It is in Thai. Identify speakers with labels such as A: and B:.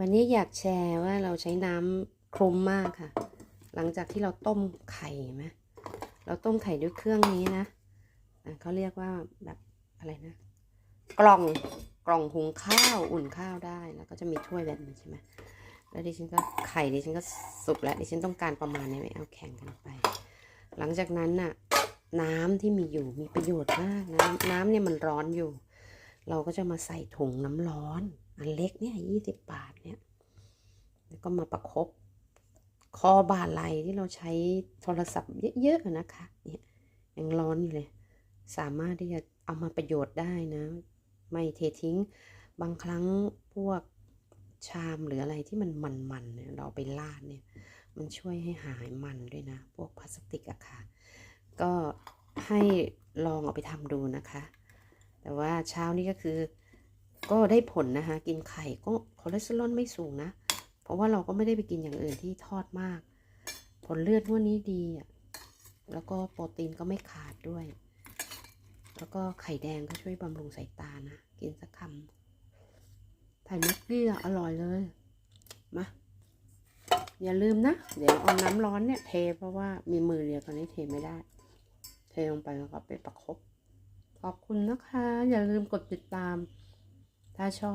A: วันนี้อยากแชร์ว่าเราใช้น้ำคลุมมากค่ะ หลังจากที่เราต้มไข่ไหมเราต้มไข่ด้วยเครื่องนี้นะเขาเรียกว่าแบบอะไรนะ กล่องกล่องหุงข้าวอุ่นข้าวได้แล้วก็จะมีถ้วยแบบนี้ใช่ไหมแล้วดิฉันก็ไข่ดิฉันก็สุกแล้วดิฉันต้องการประมาณนี้ไม่เอาแข่งกันไป หลังจากนั้นน่ะน้ำที่มีอยู่มีประโยชน์มากนะน้ำเนี่ยมันร้อนอยู่ เราก็จะมาใส่ถุงน้ำร้อน อันเล็กเนี่ยยี่สิบบาทเนี่ย แล้วก็มาประคบคอบาไหลที่เราใช้โทรศัพท์เยอะๆนะคะ เนี่ยยังร้อนอยู่เลย สามารถที่จะเอามาประโยชน์ได้นะ ไม่เททิ้ง บางครั้งพวกชามหรืออะไรที่มันมันๆเนี่ยเราเอาไปลาดเนี่ย มันช่วยให้หายมันด้วยนะ พวกพลาสติกอะค่ะ ก็ให้ลองเอาไปทำดูนะคะ แต่ว่าเช้านี้ก็คือ ก็ได้ผลนะคะ กินไข่ก็คอเลสเตอรอลไม่สูงนะ เพราะว่าเราก็ไม่ได้ไปกินอย่างอื่นที่ทอดมาก ผลเลือดวันนี้ดีอะแล้วก็โปรตีนก็ไม่ขาดด้วย แล้วก็ไข่แดงก็ช่วยบำรุงสายตานะ กินสักคำไข่มักกี้อะอร่อยเลย มา อย่าลืมนะ เดี๋ยวเอาน้ำร้อนเนี่ยเทเพราะว่ามีมือเดียวตอนนี้เทไม่ได้ เทลงไปแล้วก็ไปประคบขอบคุณนะคะ อย่าลืมกดติดตาม ถ้าชอบ